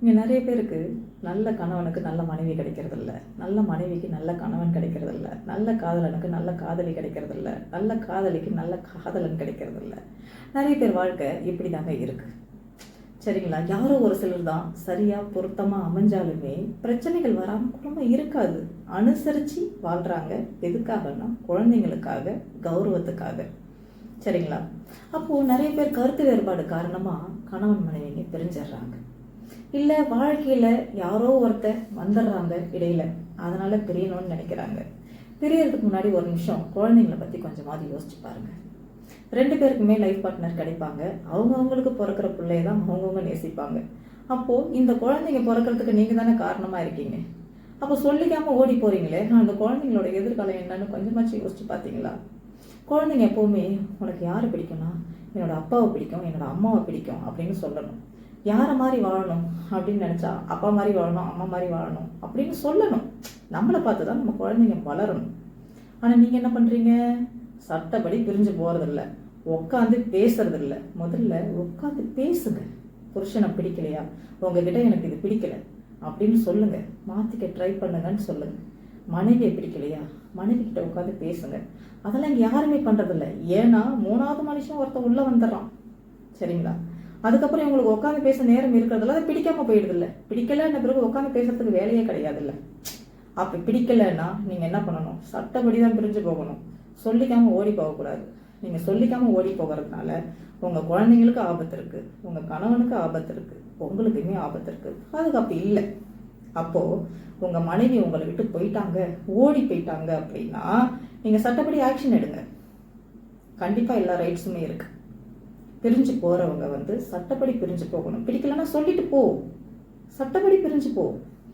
இங்கே நிறைய பேருக்கு நல்ல கணவனுக்கு நல்ல மனைவி கிடைக்கிறதில்ல. நல்ல மனைவிக்கு நல்ல கணவன் கிடைக்கிறதில்ல. நல்ல காதலனுக்கு நல்ல காதலி கிடைக்கிறதில்ல. நல்ல காதலிக்கு நல்ல காதலன் கிடைக்கிறதில்ல. நிறைய பேர் வாழ்க்கை இப்படி தாங்க இருக்குது சரிங்களா? யாரோ ஒரு சிலர் தான் சரியாக பொருத்தமாக அமைஞ்சாலுமே பிரச்சனைகள் வராமல் குடும்பம் இருக்காது. அனுசரித்து வாழ்கிறாங்க எதுக்காகனா குழந்தைங்களுக்காக கௌரவத்துக்காக. சரிங்களா? அப்போது நிறைய பேர் கருத்து வேறுபாடு காரணமாக கணவன் மனைவிங்க பிரிஞ்சிடுறாங்க. இல்லை வாழ்க்கையில் யாரோ ஒருத்தர் வந்துடுறாங்க இடையில. அதனால் பிரியணும்னு நினைக்கிறாங்க. பிரியறதுக்கு முன்னாடி ஒரு நிமிஷம் குழந்தைங்கள பற்றி கொஞ்சமாவது யோசிச்சு பாருங்க. ரெண்டு பேருக்குமே லைஃப் பார்ட்னர் கிடைப்பாங்க. அவங்கவுங்களுக்கு பிறக்கிற பிள்ளைய தான் அவங்கவுங்க நேசிப்பாங்க. அப்போது இந்த குழந்தைங்க பிறக்கிறதுக்கு நீங்கள் தானே காரணமாக இருக்கீங்க? அப்போ சொல்லிக்காமல் ஓடி போகிறீங்களே நான் அந்த குழந்தைங்களோட எதிர்காலம் என்னன்னு கொஞ்சமாச்சும் யோசிச்சு பார்த்தீங்களா குழந்தைங்க எப்போவுமே உனக்கு யாரை பிடிக்கும்னா என்னோட அப்பாவை பிடிக்கும் என்னோட அம்மாவை பிடிக்கும் அப்படின்னு சொல்லணும். யாரை மாதிரி வாழணும் அப்படின்னு நினச்சா அப்பா மாதிரி வாழணும் அம்மா மாதிரி வாழணும் அப்படின்னு சொல்லணும். நம்மளை பார்த்து தான் நம்ம குழந்தைங்க வளரணும். ஆனால் நீங்கள் என்ன பண்ணுறீங்க சட்டப்படி பிரிஞ்சு போகிறதில்ல உட்காந்து பேசுறதில்ல. முதல்ல உட்காந்து பேசுங்க. புருஷனை பிடிக்கலையா? உங்ககிட்ட எனக்கு இது பிடிக்கல. அப்படின்னு சொல்லுங்க. மாற்றிக்க ட்ரை பண்ணுங்கன்னு சொல்லுங்க. மனைவியை பிடிக்கலையா? மனைவி கிட்ட உட்காந்து பேசுங்க. அதெல்லாம் இங்கே யாருமே பண்ணுறதில்ல ஏன்னா மூணாவது மனுஷன் ஒருத்தன் உள்ளே வந்துடுறான். சரிங்களா? அதுக்கப்புறம் இவங்களுக்கு உட்காந்து பேச நேரம் இருக்கிறதுல அது பிடிக்காம போயிடுதில்ல. பிடிக்கலன்ற பிறகு உட்காந்து பேசுறதுக்கு வேலையே கிடையாதுல்ல. அப்போ பிடிக்கலைன்னா நீங்கள் என்ன பண்ணணும்? சட்டப்படி தான் பிரிஞ்சு போகணும். சொல்லிக்காம ஓடி போகக்கூடாது. நீங்கள் சொல்லிக்காம ஓடி போகிறதுனால உங்கள் குழந்தைங்களுக்கு ஆபத்து இருக்குது உங்கள் கணவனுக்கு ஆபத்து இருக்குது உங்களுக்குமே ஆபத்து இருக்குது பாதுகாப்பு இல்லை. அப்போது உங்கள் மனைவி உங்களை விட்டு போயிட்டாங்க ஓடி போயிட்டாங்க அப்படின்னா நீங்கள் சட்டப்படி ஆக்ஷன் எடுங்க. கண்டிப்பாக எல்லா ரைட்ஸுமே இருக்குது பிரிஞ்சு போகிறவங்க வந்து சட்டப்படி பிரிஞ்சு போகணும். பிடிக்கலன்னா சொல்லிட்டு போ. சட்டப்படி பிரிஞ்சு போ.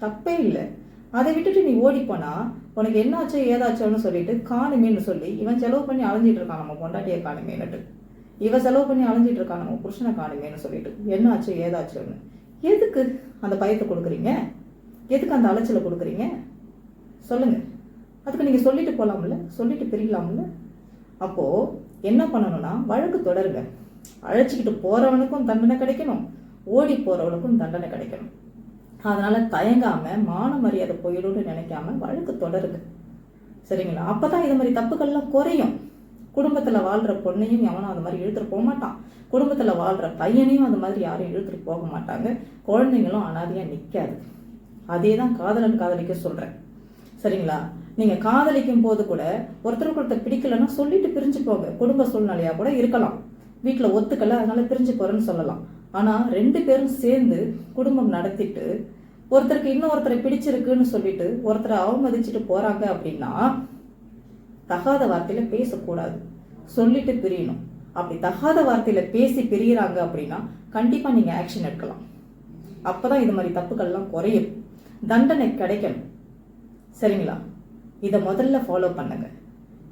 தப்பே இல்லை. அதை விட்டுட்டு நீ ஓடிப்போனா உனக்கு என்னாச்சோ ஏதாச்சோன்னு சொல்லிட்டு காணுமேன்னு சொல்லி இவன் செலவு பண்ணி அலைஞ்சிட்டு இருக்கான் நம்ம பொண்டாட்டியை காணுமேன்னுட்டு. இவன் செலவு பண்ணி அலைஞ்சிட்டு இருக்கான் நம்ம புருஷனை காணுமேன்னு சொல்லிட்டு. என்னாச்சோ ஏதாச்சோன்னு. எதுக்கு அந்த பயத்தை கொடுக்குறீங்க? எதுக்கு அந்த அலைச்சலை கொடுக்குறீங்க? சொல்லுங்க. அதுக்கு நீங்கள் சொல்லிட்டு போகலாம்ல சொல்லிட்டு பிரிக்கலாம்ல அப்போது என்ன பண்ணணும்னா வழக்கு தொடருங்க. அழைச்சிக்கிட்டு போகிறவனுக்கும் தண்டனை கிடைக்கணும். ஓடி போகிறவனுக்கும் தண்டனை கிடைக்கணும். அதனால தயங்காம மான மரியாதை போயிடும்னு நினைக்காம வழக்கு தொடருங்க. சரிங்களா? அப்பதான் இது மாதிரி தப்புகள்லாம் குறையும். குடும்பத்துல வாழ்ற பொண்ணையும் எவனும் அது மாதிரி இழுத்துட்டு போக மாட்டான். குடும்பத்துல வாழ்ற பையனையும் அது மாதிரி யாரும் இழுத்துட்டு போக மாட்டாங்க. குழந்தைங்களும் அனாதையா நிக்காது. அதே தான் காதலன் காதலிக்க சொல்றேன். சரிங்களா? நீங்க காதலிக்கும் போது கூட ஒருத்தருக்கு ஒருத்தர் பிடிக்கலன்னா சொல்லிட்டு பிரிஞ்சு போங்க. குடும்ப சூழ்நிலையா கூட இருக்கலாம். வீட்டில் ஒத்துக்கல அதனால பிரிஞ்சு போறேன்னு சொல்லலாம். ஆனால் ரெண்டு பேரும் சேர்ந்து குடும்பம் நடத்திட்டு ஒருத்தருக்கு இன்னொருத்தரை பிடிச்சிருக்குன்னு சொல்லிட்டு ஒருத்தரை அவமதிச்சுட்டு போறாங்க அப்படின்னா தகாத வார்த்தையில பேசக்கூடாது. சொல்லிட்டு பிரியணும். அப்படி தகாத வார்த்தையில பேசி பிரியறாங்க அப்படின்னா கண்டிப்பா நீங்க ஆக்ஷன் எடுக்கலாம். அப்பதான் இது மாதிரி தப்புகள்லாம் குறையும். தண்டனை கிடைக்கணும். சரிங்களா? இதை முதல்ல ஃபாலோ பண்ணுங்க.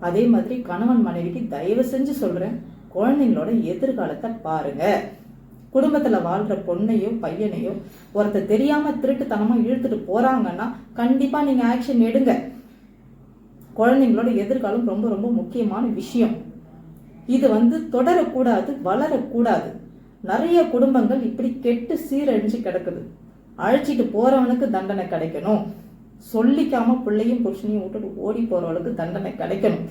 அதே மாதிரி கணவன் மனைவிக்கு தயவு செஞ்சு சொல்றேன். குழந்தைங்களோட எதிர்காலத்தை பாருங்க. குடும்பத்தில் வாழ்கிற பொண்ணையோ பையனையோ ஒருத்தர் தெரியாமல் திருட்டுத்தனமாக இழுத்துட்டு போகிறாங்கன்னா கண்டிப்பாக நீங்கள் ஆக்ஷன் எடுங்க. குழந்தைங்களோட எதிர்காலம் ரொம்ப ரொம்ப முக்கியமான விஷயம். இது வந்து தொடரக்கூடாது வளரக்கூடாது. நிறைய குடும்பங்கள் இப்படி கெட்டு சீரழிஞ்சு கிடக்குது. அழைச்சிட்டு போறவனுக்கு தண்டனை கிடைக்கணும். சொல்லிக்காம பிள்ளையும் புருஷனையும் விட்டுட்டு ஓடி போறவளுக்கு தண்டனை கிடைக்கணும்.